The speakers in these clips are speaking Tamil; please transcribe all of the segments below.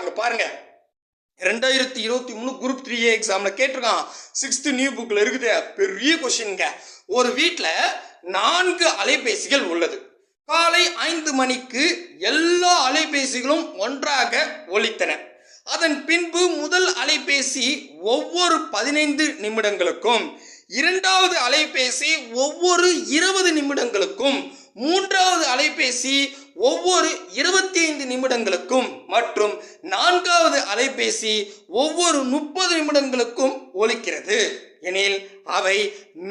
அங்க பாருங்க. ரெண்டாயிரத்தி இருபத்தி மூணு குரூப் த்ரீ ஏ எக்ஸாமில் கேட்டிருக்கான். சிக்ஸ்த்து நியூ புக்கில் இருக்குது. பெரிய கொஷின்ங்க ஒரு வீட்டில் நான்கு அலைபேசிகள் உள்ளது. காலை ஐந்து மணிக்கு எல்லா அலைபேசிகளும் ஒன்றாக ஒலித்தன. அதன் பின்பு முதல் அலைபேசி ஒவ்வொரு பதினைந்து நிமிடங்களுக்கும் இரண்டாவது அலைபேசி ஒவ்வொரு இருபது நிமிடங்களுக்கும் மூன்றாவது அலைபேசி ஒவ்வொரு இருபத்தி ஐந்து நிமிடங்களுக்கும் மற்றும் நான்காவது அலைபேசி ஒவ்வொரு முப்பது நிமிடங்களுக்கும் ஒலிக்கிறது. எனில் அவை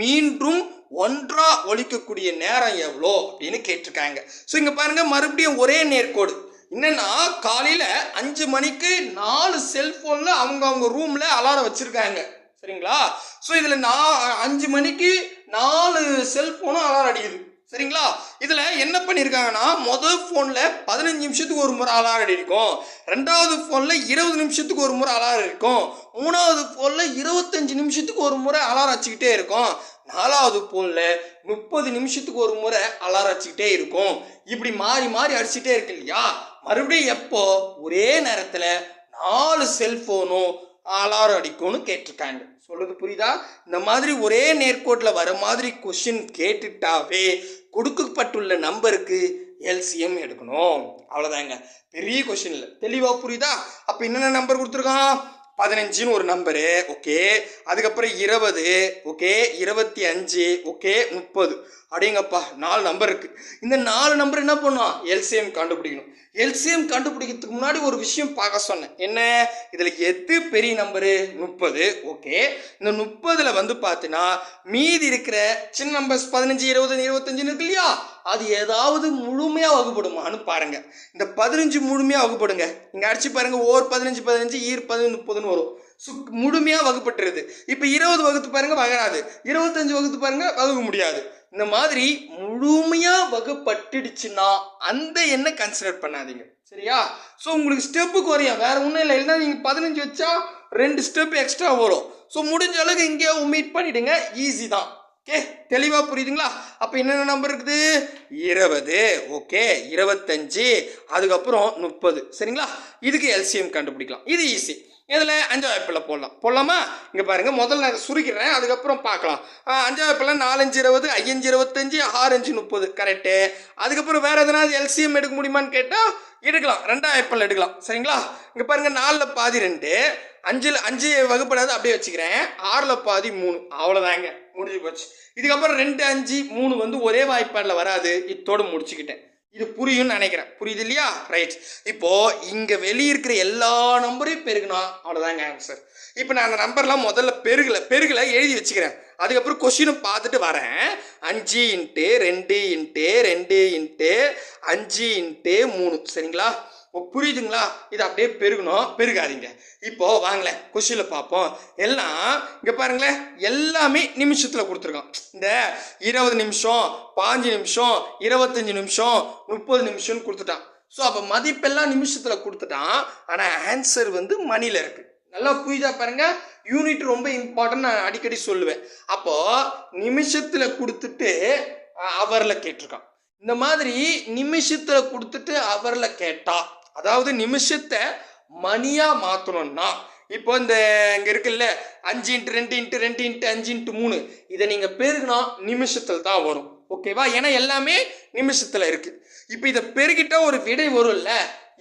மீண்டும் ஒன்றா ஒழிக்கக்கூடிய நேரம் எவ்வளோ அப்படின்னு கேட்டிருக்காங்க. ஸோ இங்கே பாருங்க மறுபடியும் ஒரே நேர்கோடு. என்னன்னா காலையில் அஞ்சு மணிக்கு நாலு செல்ஃபோனில் அவங்க அவங்க ரூமில் அலாரம் வச்சுருக்காங்க. சரிங்களா? ஸோ இதில் நான் அஞ்சு மணிக்கு நாலு செல்ஃபோனும் அலாரம் அடிக்குது. சரிங்களா? இதில் என்ன பண்ணியிருக்காங்கன்னா முதல் ஃபோனில் பதினஞ்சு நிமிஷத்துக்கு ஒரு முறை அலாரம் இருக்கும் ரெண்டாவது ஃபோனில் இருபது நிமிஷத்துக்கு ஒரு முறை அலாரம் இருக்கும். மூணாவது ஃபோனில் இருபத்தஞ்சு நிமிஷத்துக்கு ஒரு முறை அலாரம் வச்சுக்கிட்டே இருக்கும். நாலாவது ஃபோனில் முப்பது நிமிஷத்துக்கு ஒரு முறை அலாரம் வச்சுக்கிட்டே இருக்கும். இப்படி மாறி மாறி அடிச்சுட்டே இருக்கு இல்லையா? மறுபடியும் எப்போ? ஒரே நேரத்தில் நாலு செல்ஃபோனும் ஆளாறு அடிக்கும்னு கேட்டிருக்காங்க. சொல்கிறது புரியுதா? இந்த மாதிரி ஒரே நேர்கோட்டில் வர மாதிரி கொஷின் கேட்டுட்டாவே கொடுக்கப்பட்டுள்ள நம்பருக்கு எல்சிஎம் எடுக்கணும். அவ்வளோதாங்க பெரிய கொஷின் இல்லை. தெளிவாக புரியுதா? அப்போ என்னென்ன நம்பர் கொடுத்துருக்கான்? பதினஞ்சுன்னு ஒரு நம்பரு ஓகே அதுக்கப்புறம் இருபது ஓகே இருபத்தி அஞ்சு ஓகே முப்பது. அப்படிங்கப்பா நாலு நம்பர் இருக்குது இந்த நாலு நம்பர் என்ன பண்ணும்? எல்சிஎம் கண்டுபிடிக்கணும். எல்சிஎம் கண்டுபிடிக்கிறதுக்கு முன்னாடி ஒரு விஷயம் பார்க்க சொன்னேன். என்ன? இதில் எது பெரிய நம்பரு முப்பது. ஓகே இந்த முப்பதில் வந்து பார்த்தீங்கன்னா மீதி இருக்கிற சின்ன நம்பர்ஸ் பதினஞ்சு இருபது இருபத்தஞ்சுன்னு இருக்கு இல்லையா? அது ஏதாவது முழுமையாக வகுப்படுமான்னு பாருங்க. இந்த பதினஞ்சு முழுமையாக வகுப்படுங்க. இங்கே அடிச்சு பாருங்க ஓர் பதினஞ்சு பதினஞ்சு ஈர் பதினஞ்சு முப்பதுன்னு வரும். சு முழுமையாக வகுப்பட்டுருது. இப்போ இருபது வகுத்து பாருங்க வகராது. இருபத்தஞ்சு வகுத்து பாருங்க வகுக்க முடியாது. இந்த மாதிரி முழுமையாக வகுப்பட்டுடுச்சுன்னா அந்த எண்ணை கன்சிடர் பண்ணாதீங்க. சரியா? ஸோ உங்களுக்கு ஸ்டெப்பு குறையும் வேற ஒன்றும் இல்லை. இல்லைன்னா நீங்கள் பதினஞ்சு வச்சா ரெண்டு ஸ்டெப் எக்ஸ்ட்ரா வரும். ஸோ முடிஞ்ச அளவுக்கு இங்கேயே மீட் பண்ணிவிடுங்க ஈஸி தான். ஓகே தெளிவாக புரியுதுங்களா? அப்போ என்னென்ன நம்பர் இருக்குது? இருபது. ஓகே இருபத்தஞ்சு. அதுக்கப்புறம் முப்பது. சரிங்களா? இதுக்கு எல்சிஎம் கண்டுபிடிக்கலாம். இது ஈஸி இதில் அஞ்சாவது வாய்ப்பில் போடலாம். போடலாமா? இங்கே பாருங்கள் முதல்ல நான் சுருக்கிறேன் அதுக்கப்புறம் பார்க்கலாம். அஞ்சாவது வாய்ப்பில் நாலஞ்சு இருபது ஐயஞ்சு இருபத்தஞ்சு ஆறஞ்சு முப்பது. கரெக்டு அதுக்கப்புறம் வேறு எதனாவது எல்சிஎம் எடுக்க முடியுமான்னு கேட்டால் எடுக்கலாம். ரெண்டாவது வாய்ப்பில் எடுக்கலாம். சரிங்களா? இங்கே பாருங்கள் நாலில் பாதி ரெண்டு அஞ்சில் அஞ்சு வகுப்படாது அப்படியே வச்சுக்கிறேன். ஆறில் பாதி மூணு. அவ்வளோதாங்க முடிஞ்சு போச்சு. இதுக்கப்புறம் ரெண்டு அஞ்சு மூணு வந்து ஒரே வாய்ப்பாடில் வராது. இத்தோடு முடிச்சுக்கிட்டேன். இது புரியும்னு நினைக்கிறேன். புரியுது இல்லையா ரைட் இப்போ இங்க வெளியே இருக்கிற எல்லா நம்பரையும் பெருகணும் அவ்வளோதாங்க ஆன்சர் இப்போ நான் அந்த நம்பர்லாம் முதல்ல பெருகல பெருகல எழுதி வச்சுக்கிறேன். அதுக்கப்புறம் கொஸ்டினும் பார்த்துட்டு வரேன். அஞ்சு இன்ட்டு ரெண்டு இன்ட்டு ரெண்டு இன்ட்டு அஞ்சு இன்ட்டு மூணு. சரிங்களா? புரியுதுங்களா? இது அப்படியே பெருகணும். பெருகாதீங்க. இப்போ வாங்களேன். கொஷினில் பார்ப்போம். எல்லாம் இங்கே பாருங்களேன். எல்லாமே நிமிஷத்தில் கொடுத்துருக்கோம் இந்த இருபது நிமிஷம் பாஞ்சு நிமிஷம் இருபத்தஞ்சு நிமிஷம் முப்பது நிமிஷம்னு கொடுத்துட்டான். ஸோ அப்போ மதிப்பெல்லாம் நிமிஷத்தில் கொடுத்துட்டான். ஆனால் ஆன்சர் வந்து மணியில் இருக்குது நல்லா புரியுதா பாருங்க? யூனிட் ரொம்ப இம்பார்ட்டன்ட் நான் அடிக்கடி சொல்லுவேன். அப்போ நிமிஷத்தில் கொடுத்துட்டு அவரில் கேட்டிருக்கான். இந்த மாதிரி நிமிஷத்தில் கொடுத்துட்டு அவரில் கேட்டா அதாவது நிமிஷத்தை மணியாக மாற்றணும்னா இப்போ இந்த இங்கே இருக்குல்ல அஞ்சு இன்ட்டு ரெண்டு இன்ட்டு ரெண்டு இன்ட்டு அஞ்சு இன்ட்டு மூணு இதை நீங்கள் பெருகினா நிமிஷத்தில் தான் வரும். ஓகேவா ஏன்னா எல்லாமே நிமிஷத்தில் இருக்குது இப்போ இதை பெருகிட்டால் ஒரு விடை வரும்ல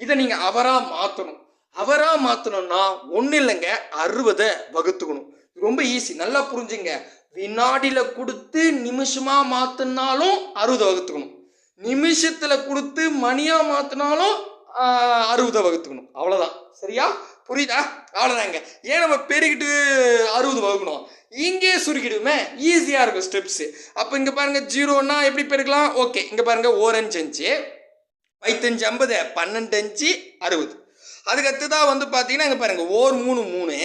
இதை நீங்கள் அவராக மாற்றணும் அவராக மாற்றணும்னா ஒன்றும் இல்லைங்க அறுபதை வகுத்துக்கணும். ரொம்ப ஈஸி நல்லா புரிஞ்சுங்க. வினாடியில் கொடுத்து நிமிஷமாக மாற்றினாலும் அறுபது வகுத்துக்கணும். நிமிஷத்தில் கொடுத்து மணியாக மாற்றினாலும் அறுபதை வகுத்துக்கணும். அவ்வளோதான் சரியா? புரியுதா? அவ்வளோதாங்க ஏன் நம்ம பெருகிட்டு அறுபது வகுக்கணும்? இங்கே சுருக்கிடுமே ஈஸியாக இருக்கும் ஸ்டெப்ஸு அப்போ இங்கே பாருங்கள் ஜீரோன்னா எப்படி பெருக்கலாம்? ஓகே இங்கே பாருங்கள் ஓரஞ்சு அஞ்சு. வைத்தஞ்சு ஐம்பது பன்னெண்டு அஞ்சு அறுபது. அதுக்கு அடுத்ததாக வந்து பார்த்தீங்கன்னா இங்கே பாருங்கள் ஓர் மூணு மூணு.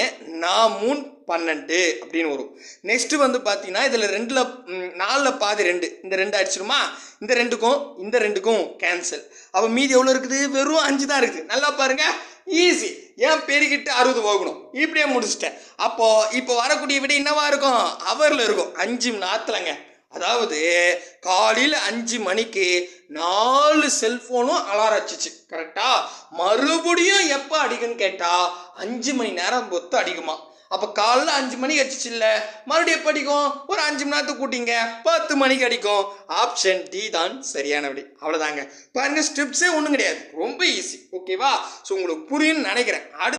நான் மூணு பன்னெண்டு அப்படின்னு வரும். நெக்ஸ்ட் வந்து பார்த்தீங்கன்னா இதில் ரெண்டில் நாலில் பாதி ரெண்டு. இந்த ரெண்டு அடிச்சிருமா இந்த ரெண்டுக்கும் இந்த ரெண்டுக்கும் கேன்சல் அப்போ மீதி எவ்வளோ இருக்குது? வெறும் அஞ்சு தான் இருக்குது. நல்லா பாருங்க. ஈஸி ஏன் பெருகிட்டு அறுபது போகணும். இப்படியே முடிச்சிட்டேன். அப்போது இப்போ வரக்கூடிய விட என்னவா இருக்கும்? அவரில் இருக்கும். அஞ்சு நாத்துலங்க. அதாவது காலையில் அஞ்சு மணிக்கு நாலு செல்ஃபோனும் அலாரம் அடிச்சிச்சு. கரெக்டாக மறுபடியும் எப்போ அடிக்குன்னு கேட்டால் அஞ்சு மணி நேரம் பொத்து அடிக்குமா? அப்போ காலைல அஞ்சு மணிக்கு அடிச்சிச்சு மறுபடியும் எப்போ அடிக்கும்? ஒரு அஞ்சு மணி நேரத்துக்கு கூட்டிங்க. பத்து மணிக்கு அடிக்கும். ஆப்ஷன் டி தான் சரியான விடை அவ்வளோதாங்க பாருங்க ஸ்டெப்ஸே ஒன்றும் கிடையாது. ரொம்ப ஈஸி ஓகேவா ஸோ உங்களுக்கு புரியும்னு நினைக்கிறேன். அடுத்து